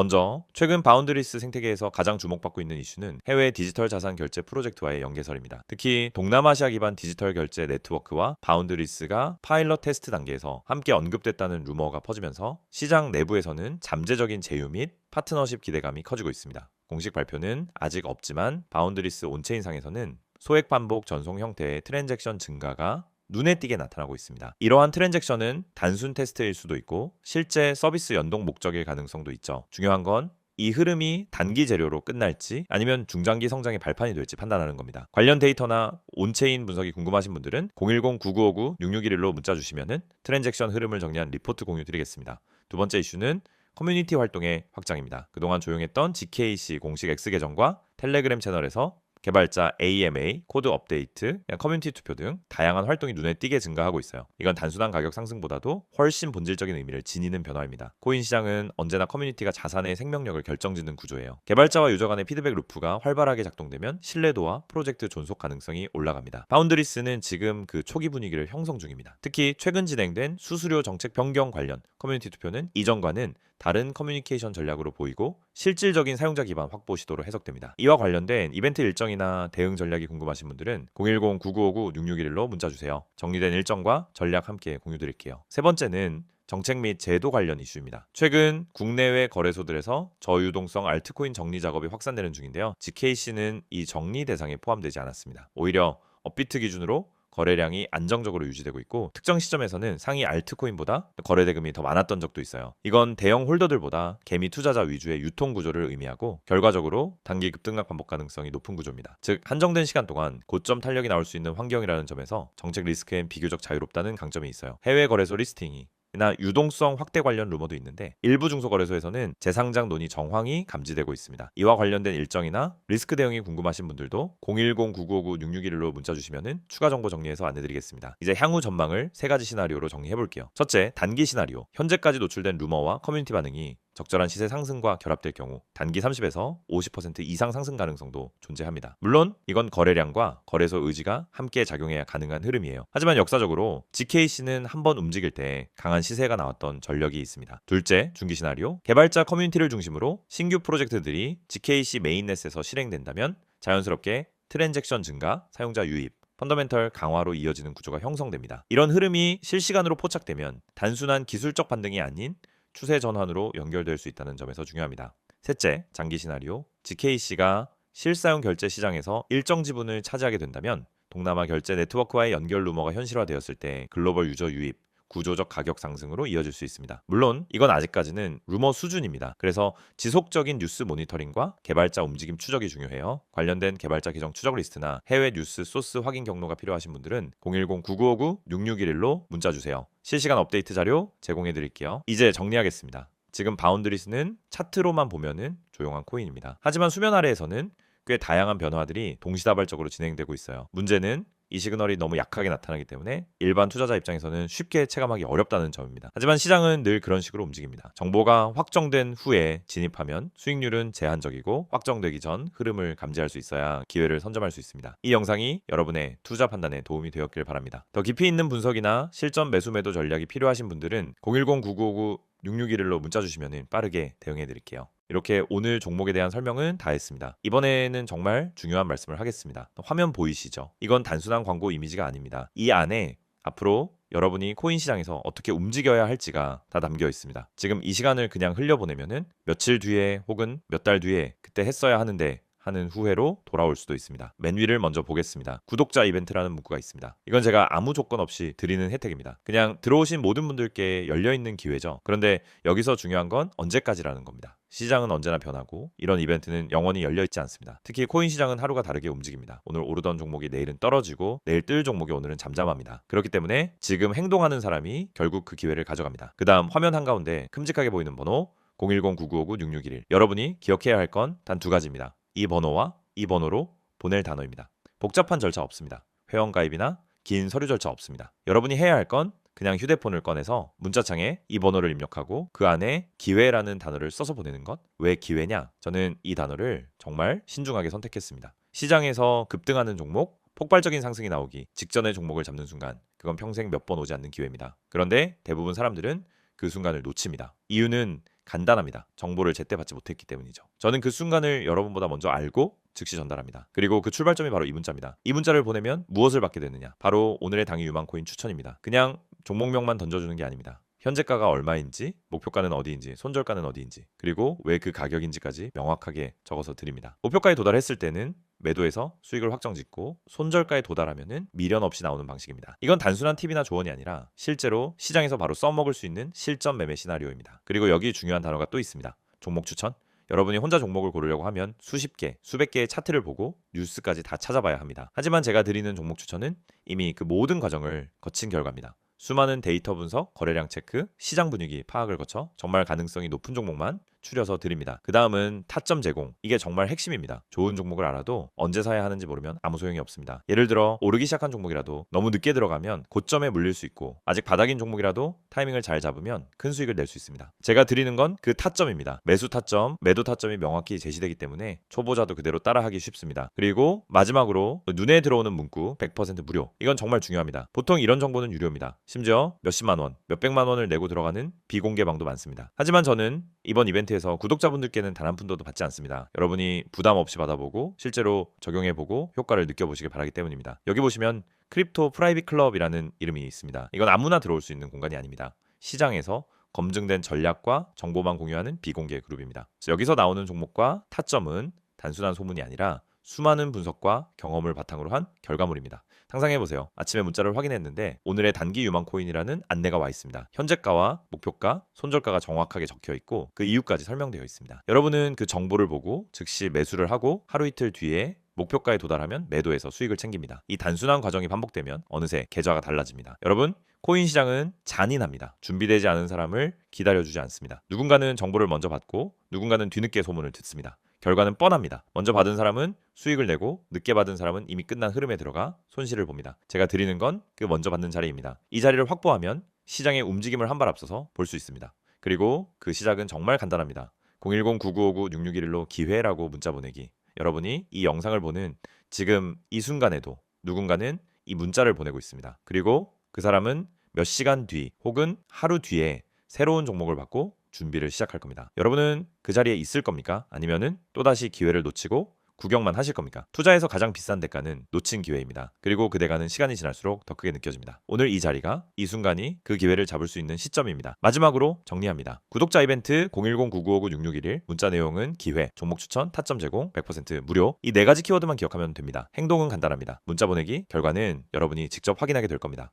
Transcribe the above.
먼저 최근 바운드리스 생태계에서 가장 주목받고 있는 이슈는 해외 디지털 자산 결제 프로젝트와의 연계설입니다. 특히 동남아시아 기반 디지털 결제 네트워크와 바운드리스가 파일럿 테스트 단계에서 함께 언급됐다는 루머가 퍼지면서 시장 내부에서는 잠재적인 제휴 및 파트너십 기대감이 커지고 있습니다. 공식 발표는 아직 없지만 바운드리스 온체인상에서는 소액 반복 전송 형태의 트랜잭션 증가가 눈에 띄게 나타나고 있습니다. 이러한 트랜잭션은 단순 테스트일 수도 있고 실제 서비스 연동 목적일 가능성도 있죠. 중요한 건이 흐름이 단기 재료로 끝날지 아니면 중장기 성장의 발판이 될지 판단하는 겁니다. 관련 데이터나 온체인 분석이 궁금하신 분들은 010-9959-6611로 문자 주시면은 트랜잭션 흐름을 정리한 리포트 공유 드리겠습니다. 두 번째 이슈는 커뮤니티 활동의 확장입니다. 그동안 조용했던 GKC 공식 X 계정과 텔레그램 채널에서 개발자 AMA, 코드 업데이트, 커뮤니티 투표 등 다양한 활동이 눈에 띄게 증가하고 있어요. 이건 단순한 가격 상승보다도 훨씬 본질적인 의미를 지니는 변화입니다. 코인 시장은 언제나 커뮤니티가 자산의 생명력을 결정짓는 구조예요. 개발자와 유저 간의 피드백 루프가 활발하게 작동되면 신뢰도와 프로젝트 존속 가능성이 올라갑니다. 바운드리스는 지금 그 초기 분위기를 형성 중입니다. 특히 최근 진행된 수수료 정책 변경 관련 커뮤니티 투표는 이전과는 다른 커뮤니케이션 전략으로 보이고 실질적인 사용자 기반 확보 시도로 해석됩니다. 이와 관련된 이벤트 일정이나 대응 전략이 궁금하신 분들은 010-9959-6611로 문자 주세요. 정리된 일정과 전략 함께 공유 드릴게요. 세 번째는 정책 및 제도 관련 이슈입니다. 최근 국내외 거래소들에서 저유동성 알트코인 정리 작업이 확산되는 중인데요. GKC는 이 정리 대상에 포함되지 않았습니다. 오히려 업비트 기준으로 거래량이 안정적으로 유지되고 있고 특정 시점에서는 상위 알트코인보다 거래 대금이 더 많았던 적도 있어요. 이건 대형 홀더들보다 개미 투자자 위주의 유통 구조를 의미하고 결과적으로 단기 급등락 반복 가능성이 높은 구조입니다. 즉 한정된 시간 동안 고점 탄력이 나올 수 있는 환경이라는 점에서 정책 리스크엔 비교적 자유롭다는 강점이 있어요. 해외 거래소 리스팅이 나 유동성 확대 관련 루머도 있는데 일부 중소거래소에서는 재상장 논의 정황이 감지되고 있습니다. 이와 관련된 일정이나 리스크 대응이 궁금하신 분들도 010-9959-6611로 문자 주시면 추가 정보 정리해서 안내드리겠습니다. 이제 향후 전망을 세 가지 시나리오로 정리해 볼게요. 첫째, 단기 시나리오. 현재까지 노출된 루머와 커뮤니티 반응이 적절한 시세 상승과 결합될 경우 단기 30에서 50% 이상 상승 가능성도 존재합니다. 물론 이건 거래량과 거래소 의지가 함께 작용해야 가능한 흐름이에요. 하지만 역사적으로 GKC는 한 번 움직일 때 강한 시세가 나왔던 전력이 있습니다. 둘째, 중기 시나리오. 개발자 커뮤니티를 중심으로 신규 프로젝트들이 GKC 메인넷에서 실행된다면 자연스럽게 트랜잭션 증가, 사용자 유입, 펀더멘털 강화로 이어지는 구조가 형성됩니다. 이런 흐름이 실시간으로 포착되면 단순한 기술적 반등이 아닌 추세 전환으로 연결될 수 있다는 점에서 중요합니다. 셋째, 장기 시나리오. GKC가 실사용 결제 시장에서 일정 지분을 차지하게 된다면 동남아 결제 네트워크와의 연결 루머가 현실화되었을 때 글로벌 유저 유입, 구조적 가격 상승으로 이어질 수 있습니다. 물론 이건 아직까지는 루머 수준입니다. 그래서 지속적인 뉴스 모니터링과 개발자 움직임 추적이 중요해요. 관련된 개발자 계정 추적 리스트나 해외 뉴스 소스 확인 경로가 필요하신 분들은 010-9959-6611로 문자 주세요. 실시간 업데이트 자료 제공해 드릴게요. 이제 정리하겠습니다. 지금 바운드리스는 차트로만 보면은 조용한 코인입니다. 하지만 수면 아래에서는 꽤 다양한 변화들이 동시다발적으로 진행되고 있어요. 문제는 이 시그널이 너무 약하게 나타나기 때문에 일반 투자자 입장에서는 쉽게 체감하기 어렵다는 점입니다. 하지만 시장은 늘 그런 식으로 움직입니다. 정보가 확정된 후에 진입하면 수익률은 제한적이고 확정되기 전 흐름을 감지할 수 있어야 기회를 선점할 수 있습니다. 이 영상이 여러분의 투자 판단에 도움이 되었길 바랍니다. 더 깊이 있는 분석이나 실전 매수 매도 전략이 필요하신 분들은 010-9959 6611로 문자 주시면 빠르게 대응해 드릴게요. 이렇게 오늘 종목에 대한 설명은 다 했습니다. 이번에는 정말 중요한 말씀을 하겠습니다. 화면 보이시죠? 이건 단순한 광고 이미지가 아닙니다. 이 안에 앞으로 여러분이 코인 시장에서 어떻게 움직여야 할지가 다 담겨 있습니다. 지금 이 시간을 그냥 흘려보내면은 며칠 뒤에 혹은 몇 달 뒤에 그때 했어야 하는데 하는 후회로 돌아올 수도 있습니다. 맨 위를 먼저 보겠습니다. 구독자 이벤트라는 문구가 있습니다. 이건 제가 아무 조건 없이 드리는 혜택입니다. 그냥 들어오신 모든 분들께 열려 있는 기회죠. 그런데 여기서 중요한 건 언제까지라는 겁니다. 시장은 언제나 변하고 이런 이벤트는 영원히 열려 있지 않습니다. 특히 코인 시장은 하루가 다르게 움직입니다. 오늘 오르던 종목이 내일은 떨어지고 내일 뜰 종목이 오늘은 잠잠합니다. 그렇기 때문에 지금 행동하는 사람이 결국 그 기회를 가져갑니다. 그다음 화면 한가운데 큼직하게 보이는 번호 010-9959-6611 여러분이 기억해야 할 건 단 두 가지입니다. 이 번호와 이 번호로 보낼 단어입니다. 복잡한 절차 없습니다. 회원가입이나 긴 서류 절차 없습니다. 여러분이 해야 할 건 그냥 휴대폰을 꺼내서 문자창에 이 번호를 입력하고 그 안에 기회라는 단어를 써서 보내는 것. 왜 기회냐? 저는 이 단어를 정말 신중하게 선택했습니다. 시장에서 급등하는 종목, 폭발적인 상승이 나오기 직전의 종목을 잡는 순간 그건 평생 몇 번 오지 않는 기회입니다. 그런데 대부분 사람들은 그 순간을 놓칩니다. 이유는 간단합니다. 정보를 제때 받지 못했기 때문이죠. 저는 그 순간을 여러분보다 먼저 알고 즉시 전달합니다. 그리고 그 출발점이 바로 이 문자입니다. 이 문자를 보내면 무엇을 받게 되느냐? 바로 오늘의 당일 유망 코인 추천입니다. 그냥 종목명만 던져주는 게 아닙니다. 현재가가 얼마인지, 목표가는 어디인지, 손절가는 어디인지, 그리고 왜 그 가격인지까지 명확하게 적어서 드립니다. 목표가에 도달했을 때는 매도해서 수익을 확정 짓고 손절가에 도달하면은 미련 없이 나오는 방식입니다. 이건 단순한 팁이나 조언이 아니라 실제로 시장에서 바로 써먹을 수 있는 실전 매매 시나리오입니다. 그리고 여기 중요한 단어가 또 있습니다. 종목 추천. 여러분이 혼자 종목을 고르려고 하면 수십 개, 수백 개의 차트를 보고 뉴스까지 다 찾아봐야 합니다. 하지만 제가 드리는 종목 추천은 이미 그 모든 과정을 거친 결과입니다. 수많은 데이터 분석, 거래량 체크, 시장 분위기 파악을 거쳐 정말 가능성이 높은 종목만 추려서 드립니다. 그 다음은 타점 제공. 이게 정말 핵심입니다. 좋은 종목을 알아도 언제 사야 하는지 모르면 아무 소용이 없습니다. 예를 들어 오르기 시작한 종목이라도 너무 늦게 들어가면 고점에 물릴 수 있고 아직 바닥인 종목이라도 타이밍을 잘 잡으면 큰 수익을 낼 수 있습니다. 제가 드리는 건 그 타점입니다. 매수 타점, 매도 타점이 명확히 제시되기 때문에 초보자도 그대로 따라하기 쉽습니다. 그리고 마지막으로 눈에 들어오는 문구 100% 무료. 이건 정말 중요합니다. 보통 이런 정보는 유료입니다. 심지어 몇십만 원, 몇백만 원을 내고 들어가는 비공개 방도 많습니다. 하지만 저는 이번 이벤트 에서 구독자분들께는 단 한 푼도 받지 않습니다. 여러분이 부담 없이 받아보고 실제로 적용해보고 효과를 느껴보시길 바라기 때문입니다. 여기 보시면 크립토 프라이빗 클럽이라는 이름이 있습니다. 이건 아무나 들어올 수 있는 공간이 아닙니다. 시장에서 검증된 전략과 정보만 공유하는 비공개 그룹입니다. 여기서 나오는 종목과 타점은 단순한 소문이 아니라 수많은 분석과 경험을 바탕으로 한 결과물입니다. 상상해 보세요. 아침에 문자를 확인했는데 오늘의 단기 유망 코인이라는 안내가 와 있습니다. 현재가와 목표가, 손절가가 정확하게 적혀 있고 그 이유까지 설명되어 있습니다. 여러분은 그 정보를 보고 즉시 매수를 하고 하루 이틀 뒤에 목표가에 도달하면 매도해서 수익을 챙깁니다. 이 단순한 과정이 반복되면 어느새 계좌가 달라집니다. 여러분, 코인 시장은 잔인합니다. 준비되지 않은 사람을 기다려주지 않습니다. 누군가는 정보를 먼저 받고 누군가는 뒤늦게 소문을 듣습니다. 결과는 뻔합니다. 먼저 받은 사람은 수익을 내고 늦게 받은 사람은 이미 끝난 흐름에 들어가 손실을 봅니다. 제가 드리는 건 그 먼저 받는 자리입니다. 이 자리를 확보하면 시장의 움직임을 한 발 앞서서 볼 수 있습니다. 그리고 그 시작은 정말 간단합니다. 010-9959-6611로 기회라고 문자 보내기. 여러분이 이 영상을 보는 지금 이 순간에도 누군가는 이 문자를 보내고 있습니다. 그리고 그 사람은 몇 시간 뒤 혹은 하루 뒤에 새로운 종목을 받고 준비를 시작할 겁니다. 여러분은 그 자리에 있을 겁니까? 아니면은 또다시 기회를 놓치고 구경만 하실 겁니까? 투자에서 가장 비싼 대가는 놓친 기회입니다. 그리고 그 대가는 시간이 지날수록 더 크게 느껴집니다. 오늘 이 자리가 이 순간이 그 기회를 잡을 수 있는 시점입니다. 마지막으로 정리합니다. 구독자 이벤트 010-9959-6611 문자 내용은 기회, 종목 추천, 타점 제공, 100% 무료 이 네 가지 키워드만 기억하면 됩니다. 행동은 간단합니다. 문자 보내기, 결과는 여러분이 직접 확인하게 될 겁니다.